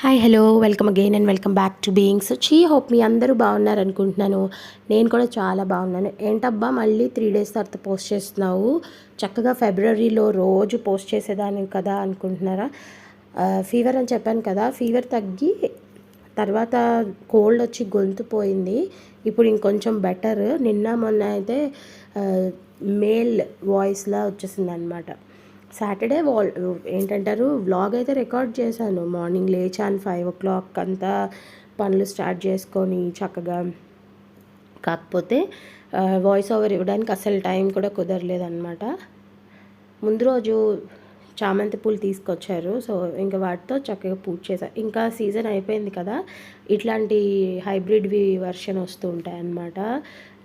Hi hello welcome again and welcome back to beings చీ hope మీ అందరూ బాగున్నారు అనుకుంటున్నాను. నేను కూడా చాలా బాగున్నాను. ఏంటబ్బా మళ్ళీ త్రీ డేస్ తర్వాత పోస్ట్ చేస్తున్నావు. చక్కగా ఫిబ్రవరిలో రోజు పోస్ట్ చేసేదాన్ని కదా అనుకుంటున్నారా? ఫీవర్ అని చెప్పాను కదా. ఫీవర్ తగ్గి తర్వాత కోల్డ్ వచ్చి గొంతు పోయింది. ఇప్పుడు ఇంకొంచెం బెటర్ నిన్న మొన్న అయితే మేల్ వాయిస్లా వచ్చేసింది అనమాట సాటర్డే వాల్ ఏంటంటారు వ్లాగ్ అయితే రికార్డ్ చేశాను. మార్నింగ్ లేచాను ఫైవ్ ఓ క్లాక్ అంతా పనులు స్టార్ట్ చేసుకొని చక్కగా. కాకపోతే వాయిస్ ఓవర్ ఇవ్వడానికి అసలు టైం కూడా కుదరలేదన్నమాట. ముందు రోజు చామంతి పూలు తీసుకొచ్చారు. సో ఇంకా వాటితో చక్కగా పూజ చేశారు. ఇంకా సీజన్ అయిపోయింది కదా ఇట్లాంటి హైబ్రిడ్వి వర్షన్ వస్తూ ఉంటాయన్నమాట.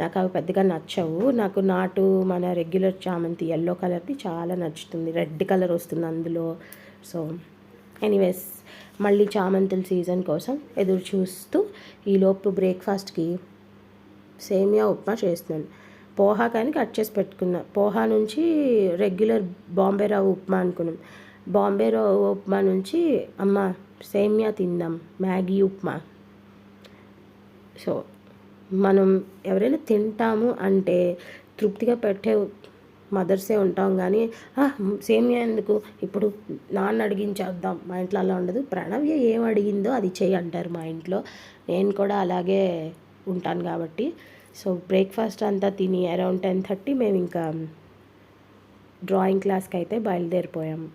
నాకు అవి పెద్దగా నచ్చవు. నాకు నాటు మన రెగ్యులర్ చామంతి ఎల్లో కలర్ది చాలా నచ్చుతుంది. రెడ్ కలర్ వస్తుంది అందులో. సో ఎనీవేస్ మళ్ళీ చామంతుల సీజన్ కోసం ఎదురు చూస్తూ ఈలోపు బ్రేక్ఫాస్ట్కి సేమియా ఉప్మా చేస్తున్నాను. పోహా కానీ కట్ చేసి పెట్టుకున్నా. పోహా నుంచి రెగ్యులర్ బాంబే రవ్వ ఉప్మా అనుకున్నాం. బాంబే రవ్వ ఉప్మా నుంచి అమ్మ సేమియా తిందాం మ్యాగీ ఉప్మా. సో మనం ఎవరైనా తింటాము అంటే తృప్తిగా పెట్టే మదర్సే ఉంటాం కానీ సేమియా ఎందుకు? ఇప్పుడు నాన్న అడిగించేద్దాం మా ఇంట్లో అలా ఉండదు. ప్రణవ్య ఏం అడిగిందో అది చెయ్యి అంటారు మా ఇంట్లో. నేను కూడా అలాగే ఉంటాను కాబట్టి సో బ్రేక్ఫాస్ట్ అంతా తిని అరౌండ్ టెన్ థర్టీ మేము ఇంకా డ్రాయింగ్ క్లాస్కి అయితే బయలుదేరిపోయాము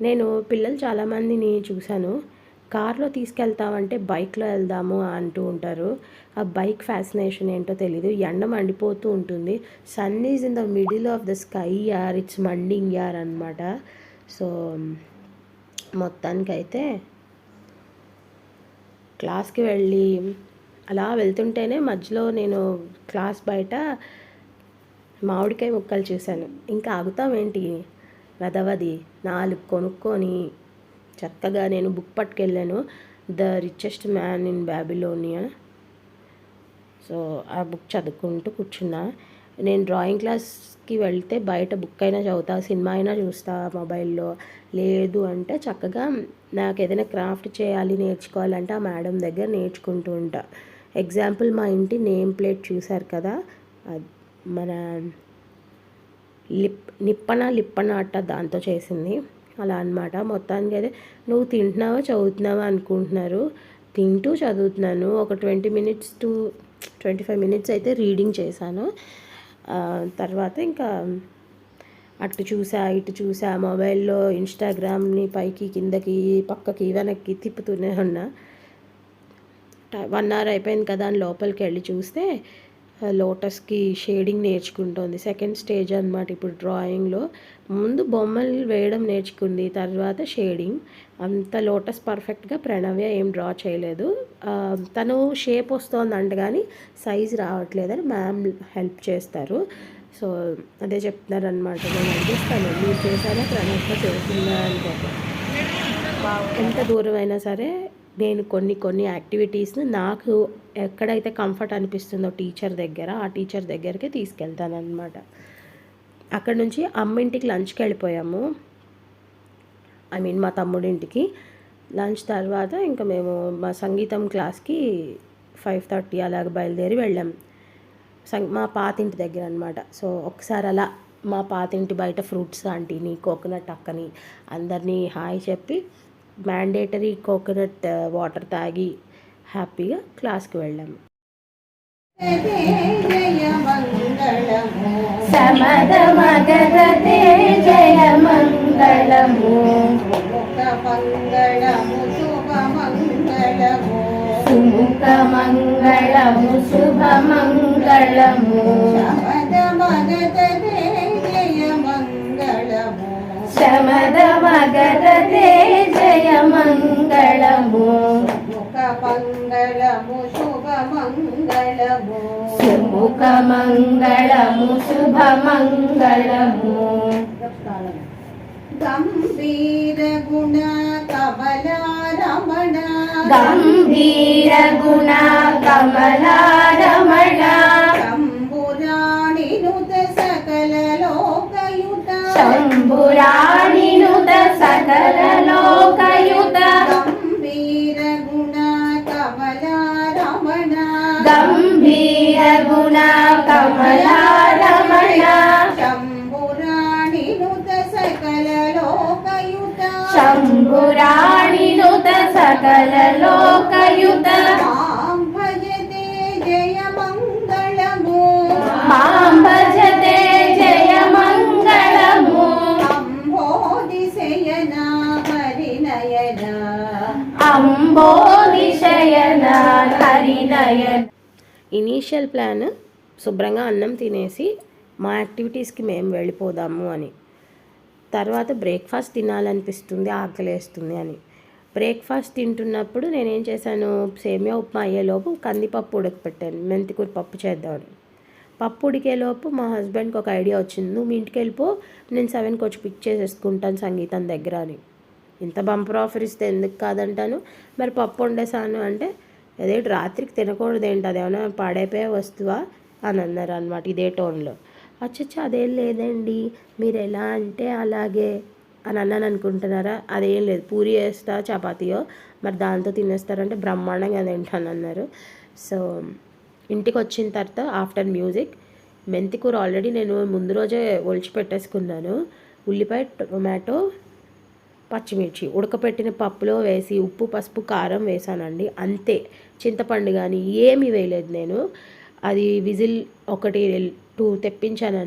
నేను పిల్లలు చాలామందిని చూశాను. కార్లో తీసుకెళ్తామంటే బైక్లో వెళ్దాము అంటూ ఉంటారు. ఆ బైక్ ఫ్యాసినేషన్ ఏంటో తెలీదు. ఎండ మండిపోతూ ఉంటుంది. Sun is in the middle of the sky యార్ ఇట్స్ మండింగ్ యార్ అనమాట సో మొత్తానికైతే క్లాస్కి వెళ్ళి అలా వెళ్తుంటేనే మధ్యలో నేను క్లాస్ బయట మామిడికాయ ముక్కలు చూశాను. ఇంకా ఆగుతామేంటి వెదవది నాలుగు కొనుక్కొని చక్కగా నేను book పట్టుకెళ్ళాను. The richest man in Babylonia so ఆ బుక్ చదువుకుంటూ కూర్చున్నా. నేను డ్రాయింగ్ క్లాస్కి వెళ్తే బయట బుక్ అయినా చదువుతా సినిమా అయినా చూస్తా మొబైల్లో. లేదు అంటే చక్కగా నాకు ఏదైనా క్రాఫ్ట్ చేయాలి నేర్చుకోవాలంటే ఆ మేడం దగ్గర నేర్చుకుంటూ ఉంటా. ఎగ్జాంపుల్ మా ఇంటి నేమ్ ప్లేట్ చూశారు కదా మన లిప్ నిప్పన లిప్పన అట్ట దాంతో చేసింది. అలా అనమాట మొత్తానికి అయితే నువ్వు తింటున్నావా చదువుతున్నావా అనుకుంటున్నారు. తింటూ చదువుతున్నాను. ఒక twenty minutes to twenty five minutes అయితే రీడింగ్ చేశాను. తర్వాత ఇంకా అటు చూసా ఇటు చూసా మొబైల్లో ఇన్స్టాగ్రామ్ని పైకి కిందకి పక్కకి వెనక్కి తిప్పుతూనే ఉన్నా. వన్ అవర్ అయిపోయింది కదా అని లోపలికి వెళ్ళి చూస్తే లోటస్కి షేడింగ్ నేర్చుకుంటుంది. సెకండ్ స్టేజ్ అనమాట ఇప్పుడు డ్రాయింగ్లో. ముందు బొమ్మలు వేయడం నేర్చుకుంది తర్వాత షేడింగ్. అంత లోటస్ పర్ఫెక్ట్గా ప్రణవ్య ఏం డ్రా చేయలేదు. తను షేప్ వస్తుందంట కానీ సైజ్ రావట్లేదని మ్యామ్ హెల్ప్ చేస్తారు. సో అదే చెప్తున్నారు అనమాట నేను అందిస్తాను మీరు చేశారా ప్రణవ్య చేస్తుందా అంటే ఎంత దూరం అయినా సరే నేను కొన్ని కొన్ని యాక్టివిటీస్ని నాకు ఎక్కడైతే కంఫర్ట్ అనిపిస్తుందో టీచర్ దగ్గర ఆ టీచర్ దగ్గరికి తీసుకెళ్తాను అనమాట అక్కడ నుంచి అమ్మింటికి లంచ్కి వెళ్ళిపోయాము. ఐ మీన్ మా తమ్ముడింటికి. లంచ్ తర్వాత ఇంకా మేము మా సంగీతం క్లాస్కి ఫైవ్ థర్టీ అలాగ బయలుదేరి వెళ్ళాం. సం మా పాతింటి దగ్గర అనమాట సో ఒకసారి అలా మా పాతింటి బయట ఫ్రూట్స్ ఆంటీని కోకోనట్ అక్కని అందరినీ హాయ్ చెప్పి మ్యాండేటరీ కోకోనట్ వాటర్ తాగి హ్యాపీగా క్లాస్కి వెళ్ళాము సమద మగరతే జయ మంగళము మంగళము శుభ మంగళము సుముఖ మంగళము. శుభ మంగళము శమద మగద జయ మంగళము శమద మగరతే జయ మంగళము మంగళము శుభ మంగళము సుముఖ మంగళము శుభ మంగళము గంభీర గుణ కమల రమణ గంభీర గుణ కమలా రమణ శంభురాణి నుత సకల లోకయుత శంభురాణి సకల లోకయుత గంభీర గుణ కమల రమణ గంభీర గుణ కమల రమణ శంభురాణి నుత సకల లోకయుత శంభురాణి నుత సకల లోకయుత ఇనీషియల్ ప్లాన్ శుభ్రంగా అన్నం తినేసి మా యాక్టివిటీస్కి మేము వెళ్ళిపోదాము అని. తర్వాత బ్రేక్ఫాస్ట్ తినాలనిపిస్తుంది ఆకలేస్తుంది అని. బ్రేక్ఫాస్ట్ తింటున్నప్పుడు నేనేం చేశాను సేమియా ఉప్మా అయ్యేలోపు కందిపప్పు ఉడకపెట్టాను మెంతికూర పప్పు చేద్దామని పప్పు ఉడికేలోపు మా హస్బెండ్కి ఒక ఐడియా వచ్చింది నువ్వు మీ ఇంటికి వెళ్ళిపో నేను సెవెన్కి వచ్చి పిక్ చేసేసుకుంటాను సంగీతం దగ్గర అని. ఇంత బంపర్ ఆఫర్ ఇస్తే ఎందుకు కాదంటాను. మరి పప్పు వండేసాను అంటే అదే రాత్రికి తినకూడదు ఏంటి? అదేమైనా పాడైపోయే వస్తువా? అని అన్నారు అనమాట ఇదే టోన్లో అచ్చచ్చా అదేం లేదండి. మీరు ఎలా అంటే అలాగే అని అన్నాను అనుకుంటున్నారా? అదేం లేదు. పూరి వేస్తా చపాతీయో. మరి దాంతో తినేస్తారంటే బ్రహ్మాండంగా తింటాను అన్నారు. సో ఇంటికి వచ్చిన తర్వాత ఆఫ్టర్ మ్యూజిక్ మెంతికూర ఆల్రెడీ నేను ముందు రోజే ఒలిచి పెట్టేసుకున్నాను. ఉల్లిపాయ టొమాటో పచ్చిమిర్చి ఉడకపెట్టిన పప్పులో వేసి ఉప్పు పసుపు కారం వేసానండి. అంతే. చింతపండు కానీ ఏమీ వేయలేదు నేను. అది విజిల్ ఒకటి టూ తెప్పించాను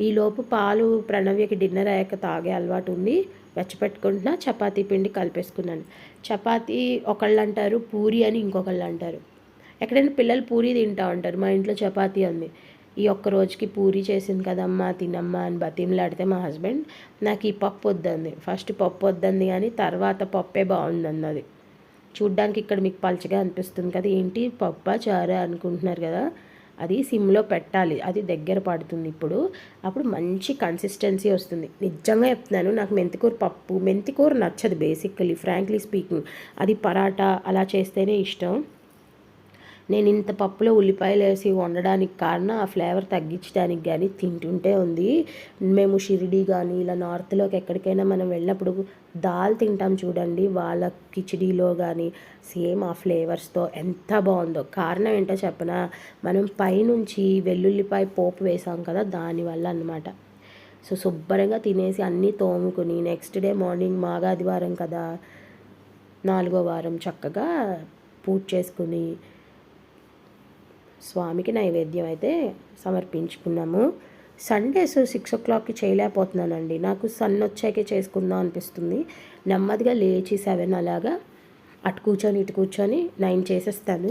ఈలోపు పాలు ప్రణవ్యకి డిన్నర్ అయ్యాక తాగే అలవాటు ఉంది. వెచ్చపెట్టుకుంటున్నా చపాతీ పిండి కలిపేసుకున్నాను. చపాతీ ఒకళ్ళు అంటారు పూరి అని ఇంకొకళ్ళు అంటారు ఎక్కడైనా పిల్లలు పూరి తింటా ఉంటారు మా ఇంట్లో చపాతీ ఉంది. ఈ ఒక్క రోజుకి పూరి చేసింది కదమ్మా తినమ్మా అని బతిమలాడితే మా హస్బెండ్ నాకు ఈ పప్పు వద్దంది. ఫస్ట్ పప్పు వద్దంది కానీ తర్వాత పప్పే బాగుందన్నది చూడ్డానికి ఇక్కడ మీకు పలచగా అనిపిస్తుంది కదా ఏంటి పప్పా చారా అనుకుంటున్నారు కదా అది సిమ్లో పెట్టాలి. అది దగ్గర పడుతుంది ఇప్పుడు. అప్పుడు మంచి కన్సిస్టెన్సీ వస్తుంది. నిజంగా చెప్తున్నాను నాకు మెంతికూర పప్పు మెంతికూర నచ్చదు బేసికలీ ఫ్రాంక్లీ స్పీకింగ్ అది పరాటా అలా చేస్తేనే ఇష్టం. నేను ఇంత పప్పులో ఉల్లిపాయలు వేసి వండడానికి కారణం ఆ ఫ్లేవర్ తగ్గించడానికి కానీ తింటుంటే ఉంది. మేము షిరిడి కానీ ఇలా నార్త్లోకి ఎక్కడికైనా మనం వెళ్ళినప్పుడు దాల్ తింటాం చూడండి. వాళ్ళ కిచిడీలో కానీ సేమ్ ఆ ఫ్లేవర్స్తో ఎంత బాగుందో. కారణం ఏంటో చెప్పనా? మనం పైనుంచి వెల్లుల్లిపాయ పోపు వేసాం కదా దానివల్ల అన్నమాట. సో శుభ్రంగా తినేసి అన్నీ తోముకుని నెక్స్ట్ డే మార్నింగ్ మాగాదివారం కదా నాలుగో వారం చక్కగా పూజ చేసుకుని స్వామికి నైవేద్యం అయితే సమర్పించుకున్నాము. సండేస్ సిక్స్ ఓ క్లాక్కి చేయలేకపోతున్నానండి. నాకు సన్ వచ్చాకే చేసుకుందాం అనిపిస్తుంది. నెమ్మదిగా లేచి సెవెన్ అలాగా అటు కూర్చొని ఇటు కూర్చొని నైన్ చేసేస్తాను.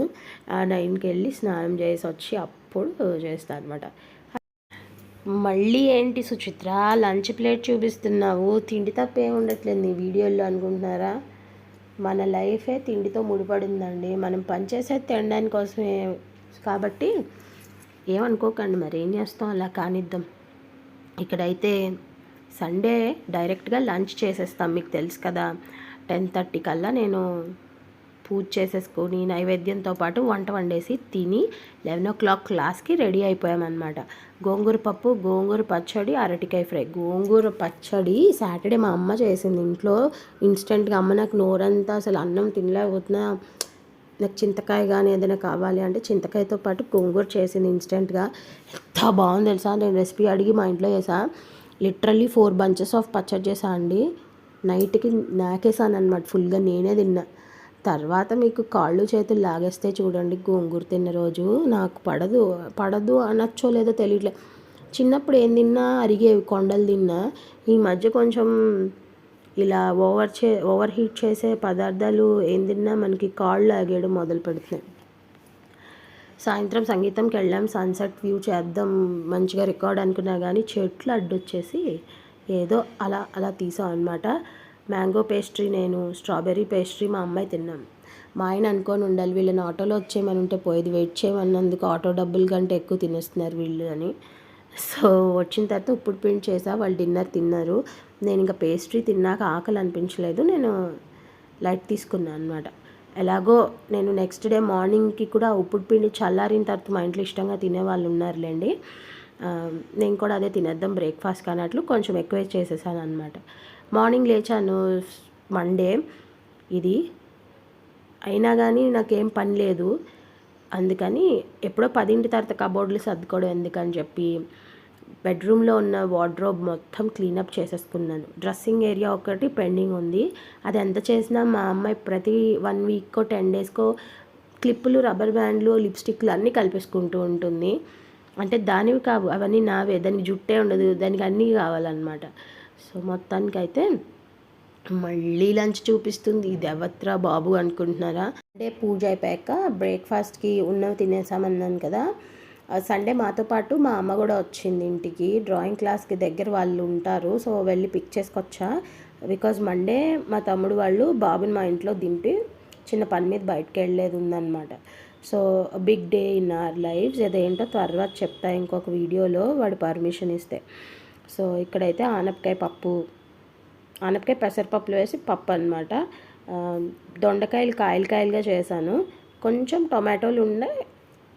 ఆ నైన్కి వెళ్ళి స్నానం చేసి వచ్చి అప్పుడు చేస్తాను అనమాట మళ్ళీ ఏంటి సుచిత్ర? Lunch plate చూపిస్తున్నావు. తిండి తప్పే ఉండట్లేదు నీ వీడియోలో అనుకుంటున్నారా? మన లైఫే తిండితో ముడిపడిందండి. మనం పనిచేసేది తినడానికి కోసమే కాబట్టి ఏమనుకోకండి మరి ఏం చేస్తాం? అలా కానిద్దాం. ఇక్కడైతే సండే డైరెక్ట్గా లంచ్ చేసేస్తాం మీకు తెలుసు కదా. టెన్ థర్టీ కల్లా నేను పూజ చేసేసుకొని నైవేద్యంతో పాటు వంట వండేసి తిని లెవెన్ ఓ క్లాక్ క్లాస్కి రెడీ అయిపోయామన్నమాట. గోంగూర పప్పు గోంగూర పచ్చడి అరటికాయ ఫ్రై. గోంగూర పచ్చడి సాటర్డే మా అమ్మ చేసింది. ఇంట్లో ఇన్స్టెంట్గా అమ్మ నాకు నోరంతా అసలు అన్నం తినలేకపోతున్నా. నాకు చింతకాయ కానీ ఏదైనా కావాలి అంటే చింతకాయతో పాటు గోంగూర చేసింది ఇన్స్టెంట్గా. ఎంత బాగుంది తెలుసా? నేను రెసిపీ అడిగి మా ఇంట్లో చేసా. లిటరల్లీ ఫోర్ బంచెస్ ఆఫ్ పచ్చడి చేసా అండి. నైట్కి నాకేసాను అనమాట ఫుల్గా నేనే తిన్నా. తర్వాత మీకు కాళ్ళు చేతులు లాగేస్తే చూడండి గోంగూర తిన్న రోజు. నాకు పడదు. పడదు అనొచ్చో లేదో తెలియట్లే. చిన్నప్పుడు ఏం తిన్నా? అరిగేవి కొండలు తిన్నా. ఈ మధ్య కొంచెం ఇలా ఓవర్ చే ఓవర్ హీట్ చేసే పదార్థాలు ఏం తిన్నా మనకి కాళ్ళు లాగేయడం మొదలు పెడుతున్నాయి. సాయంత్రం సంగీతంకి వెళ్ళాం సన్సెట్ వ్యూ చేద్దాం మంచిగా రికార్డ్ అనుకున్నా కానీ చెట్లు అడ్డొచ్చేసి ఏదో అలా అలా తీసాం అనమాట మ్యాంగో పేస్ట్రీ నేను స్ట్రాబెర్రీ పేస్ట్రీ మా అమ్మాయి తిన్నాం. మా ఆయన అనుకొని ఉండాలి వీళ్ళని ఆటోలో వచ్చేయమని ఉంటే పోయేది వెయిట్ చేయమన్నందుకు ఆటో డబ్బులు కంటే ఎక్కువ తినేస్తున్నారు వీళ్ళు అని. సో వచ్చిన తర్వాత ఉప్పుడు పిండి చేసా వాళ్ళు డిన్నర్ తిన్నారు. నేను ఇంకా పేస్ట్రీ తిన్నాక ఆకలి అనిపించలేదు నేను లైట్ తీసుకున్నాను అనమాట ఎలాగో నేను నెక్స్ట్ డే మార్నింగ్కి కూడా ఉప్పుడు పిండి చల్లారిన తర్వాత మా ఇంట్లో ఇష్టంగా తినే వాళ్ళు ఉన్నారులేండి. నేను కూడా అదే తినేద్దాం బ్రేక్ఫాస్ట్ కానట్లు కొంచెం ఎక్కువ చేసేసాను అనమాట మార్నింగ్ లేచాను మండే. ఇది అయినా కానీ నాకేం పని లేదు. అందుకని ఎప్పుడో పదింటి తర్వాత కబోర్డ్లు సర్దుకోవడం ఎందుకని చెప్పి బెడ్రూమ్లో ఉన్న వార్డ్రోబ్ మొత్తం క్లీనప్ చేసేసుకున్నాను. డ్రెస్సింగ్ ఏరియా ఒకటి పెండింగ్ ఉంది. అది ఎంత చేసినా మా అమ్మాయి ప్రతి వన్ వీక్కో టెన్ డేస్కో క్లిప్పులు రబ్బర్ బ్యాండ్లు లిప్స్టిక్లు అన్నీ కలిపేసుకుంటూ ఉంటుంది. అంటే దానివి కావు అవన్నీ నావే. దానికి జుట్టే ఉండదు. దానికి అన్నీ కావాలన్నమాట. సో మొత్తానికైతే మళ్ళీ లంచ్ చూపిస్తుంది. ఇది ఎవత్రా బాబు అనుకుంటున్నారా? అంటే పూజ అయిపోయాక బ్రేక్ఫాస్ట్కి ఉన్నవి తినేసామన్నాను కదా. సండే మాతో పాటు మా అమ్మ కూడా వచ్చింది ఇంటికి. డ్రాయింగ్ క్లాస్కి దగ్గర వాళ్ళు ఉంటారు. సో వెళ్ళి పిక్ చేసుకొచ్చా. బికాజ్ మండే మా తమ్ముడు వాళ్ళు బాబుని మా ఇంట్లో దింపి చిన్న పని మీద బయటకు వెళ్ళేది ఉందన్నమాట. So big day in our lives అదేంటో త్వరగా చెప్తా ఇంకొక వీడియోలో వాడు పర్మిషన్ ఇస్తే. సో ఇక్కడైతే ఆనపకాయ పప్పు ఆనపకాయ పెసరపప్పులు వేసి పప్పు అనమాట దొండకాయలు కాయలు కాయలుగా చేశాను. కొంచెం టొమాటోలు ఉన్నాయి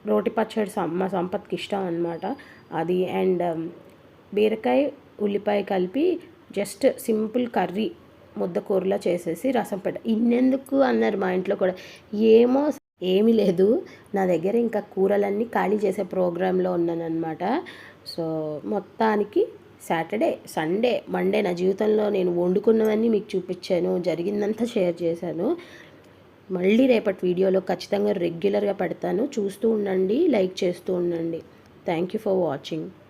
రోటి పచ్చడి సం- మా సంపత్కి ఇష్టం అనమాట అది అండ్ um, బీరకాయ ఉల్లిపాయ కలిపి జస్ట్ సింపుల్ కర్రీ ముద్దకూరలో చేసేసి రసం పెట్ట ఇన్నెందుకు అన్నారు మా ఇంట్లో కూడా. ఏమో ఏమీ లేదు. నా దగ్గర ఇంకా కూరలన్నీ ఖాళీ చేసే ప్రోగ్రాంలో ఉన్నానమాట సో మొత్తానికి సాటర్డే సండే మండే నా జీవితంలో నేను వండుకున్నవన్నీ మీకు చూపించాను. జరిగిందంతా షేర్ చేశాను. మళ్ళీ రేపటి వీడియోలో ఖచ్చితంగా రెగ్యులర్గా పెడతాను. చూస్తూ ఉండండి లైక్ చేస్తూ ఉండండి. Thank you for watching